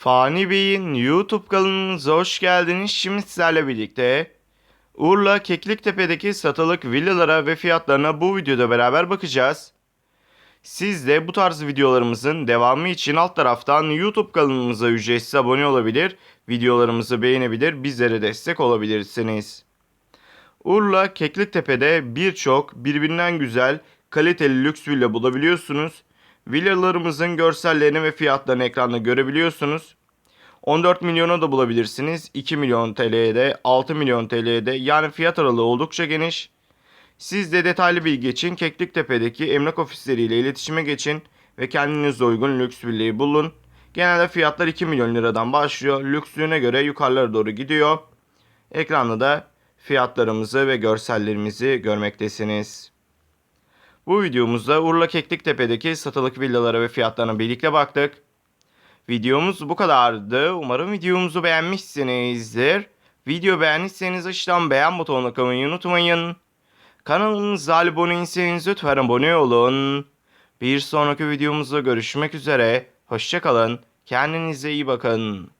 Fani Bey'in YouTube kanalımıza hoş geldiniz. Şimdi sizlerle birlikte Urla Kekliktepe'deki satılık villalara ve fiyatlarına bu videoda beraber bakacağız. Siz de bu tarz videolarımızın devamı için alt taraftan YouTube kanalımıza ücretsiz abone olabilir, videolarımızı beğenebilir, bizlere destek olabilirsiniz. Urla Kekliktepe'de birçok birbirinden güzel, kaliteli lüks villa bulabiliyorsunuz. Villalarımızın görsellerini ve fiyatlarını ekranda görebiliyorsunuz. 14 milyona da bulabilirsiniz. 2 milyon TL'ye de 6 milyon TL'ye de yani fiyat aralığı oldukça geniş. Siz de detaylı bilgi için Kekliktepe'deki emlak ofisleriyle iletişime geçin ve kendinize uygun lüks villayı bulun. Genelde fiyatlar 2 milyon liradan başlıyor. Lükslüğüne göre yukarılara doğru gidiyor. Ekranda da fiyatlarımızı ve görsellerimizi görmektesiniz. Bu videomuzda Urla Kekliktepe'deki satılık villalara ve fiyatlarına birlikte baktık. Videomuz bu kadardı. Umarım videomuzu beğenmişsinizdir. Video beğendiyseniz aşağıdan beğen butonuna kılmayı unutmayın. Kanalımıza abone değilseniz lütfen abone olun. Bir sonraki videomuzda görüşmek üzere. Hoşçakalın. Kendinize iyi bakın.